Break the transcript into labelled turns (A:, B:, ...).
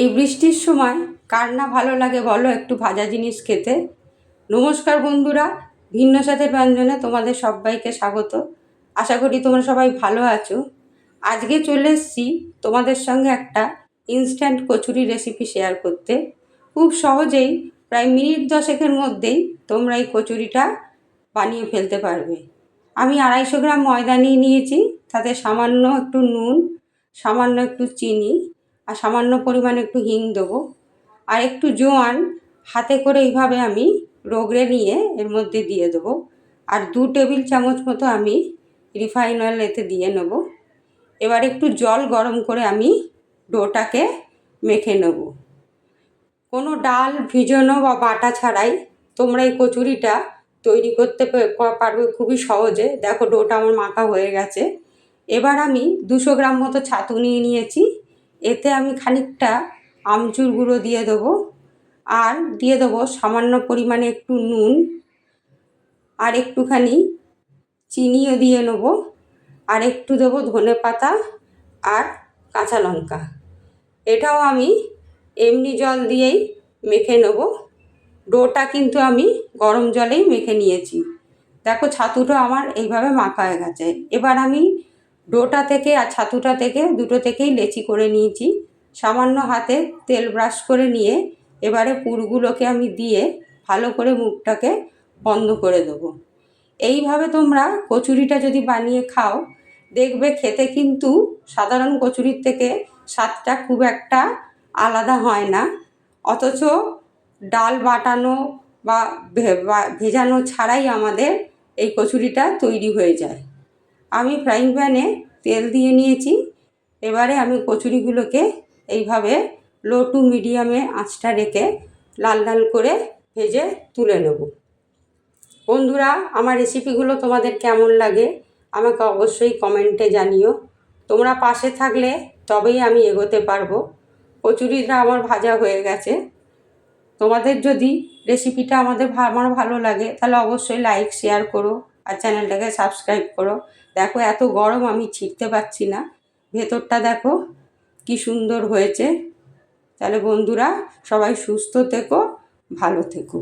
A: এই বৃষ্টির সময় কার না ভালো লাগে বলো? একটু ভাজা জিনিস খেতে। নমস্কার বন্ধুরা, ভিন্ন স্বাদের ব্যঞ্জনে তোমাদের সবাইকে স্বাগত। আশা করি তোমরা সবাই ভালো আছো। আজকে চলে এসেছি তোমাদের সঙ্গে একটা ইনস্ট্যান্ট কচুরি রেসিপি শেয়ার করতে। খুব সহজেই প্রায় মিনিট দশেকের মধ্যেই তোমরা এই কচুরিটা বানিয়ে ফেলতে পারবে। আমি আড়াইশো গ্রাম ময়দা নিয়ে নিয়েছি, তাতে সামান্য একটু নুন, সামান্য একটু চিনি আর সামান্য পরিমাণে একটু হিং দেবো। আর একটু জোয়ান হাতে করে এইভাবে আমি রগড়ে নিয়ে এর মধ্যে দিয়ে দেবো। আর দু টেবিল চামচ মতো আমি রিফাইন অয়েল এতে দিয়ে নেব। এবার একটু জল গরম করে আমি ডোটাকে মেখে নেব। কোনো ডাল ভিজানো বা বাটা ছাড়াই তোমরা এই কচুরিটা তৈরি করতে পারবে খুবই সহজে। দেখো ডোটা আমার মাখা হয়ে গেছে। এবার আমি দুশো গ্রাম মতো ছাতু নিয়ে নিয়েছি। এতে আমি খানিকটা আমচুর গুঁড়ো দিয়ে দেবো আর দিয়ে দেবো সামান্য পরিমাণে একটু নুন আর একটুখানি চিনিও দিয়ে নেব আর একটু দেবো ধনে পাতা আর কাঁচা লঙ্কা। এটাও আমি এমনি জল দিয়েই মেখে নেব। ডোটা কিন্তু আমি গরম জলেই মেখে নিয়েছি। দেখো ছাতুটা আমার এইভাবে মাখা হয়ে গেছে। এবার আমি ডোটা থেকে আর ছাতুটা থেকে দুটো থেকেই লেচি করে নিয়েছি। সামান্য হাতে তেল ব্রাশ করে নিয়ে এবারে পুরগুলোকে আমি দিয়ে ভালো করে মুখটাকে বন্ধ করে দেবো। এইভাবে তোমরা কচুরিটা যদি বানিয়ে খাও, দেখবে খেতে কিন্তু সাধারণ কচুরির থেকে স্বাদটা খুব একটা আলাদা হয় না। অথচ ডাল বাটানো বা ভেজানো ছাড়াই আমাদের এই কচুরিটা তৈরি হয়ে যায়। আমি ফ্রাইং প্যানে তেল দিয়ে নিয়েছি। এবারে আমি কচুরিগুলোকে এইভাবে লো টু মিডিয়ামে আঁচটা রেখে লাল লাল করে ভেজে তুলে নেব। বন্ধুরা, আমার রেসিপিগুলো তোমাদের কেমন লাগে? আমাকে অবশ্যই কমেন্টে জানিও। তোমরা পাশে থাকলে তবেই আমি এগোতে পারব। কচুরিটা আমার ভাজা হয়ে গেছে। তোমাদের যদি রেসিপিটা আমাদের আমার ভালো লাগে, তাহলে অবশ্যই লাইক শেয়ার করো আর চ্যানেলটাকে সাবস্ক্রাইব করো। দেখো, এত গরম আমি ছিটতে পারছি না। ভেতরটা দেখো কি সুন্দর হয়েছে। তাহলে বন্ধুরা সবাই সুস্থ থেকো, ভালো থেকো।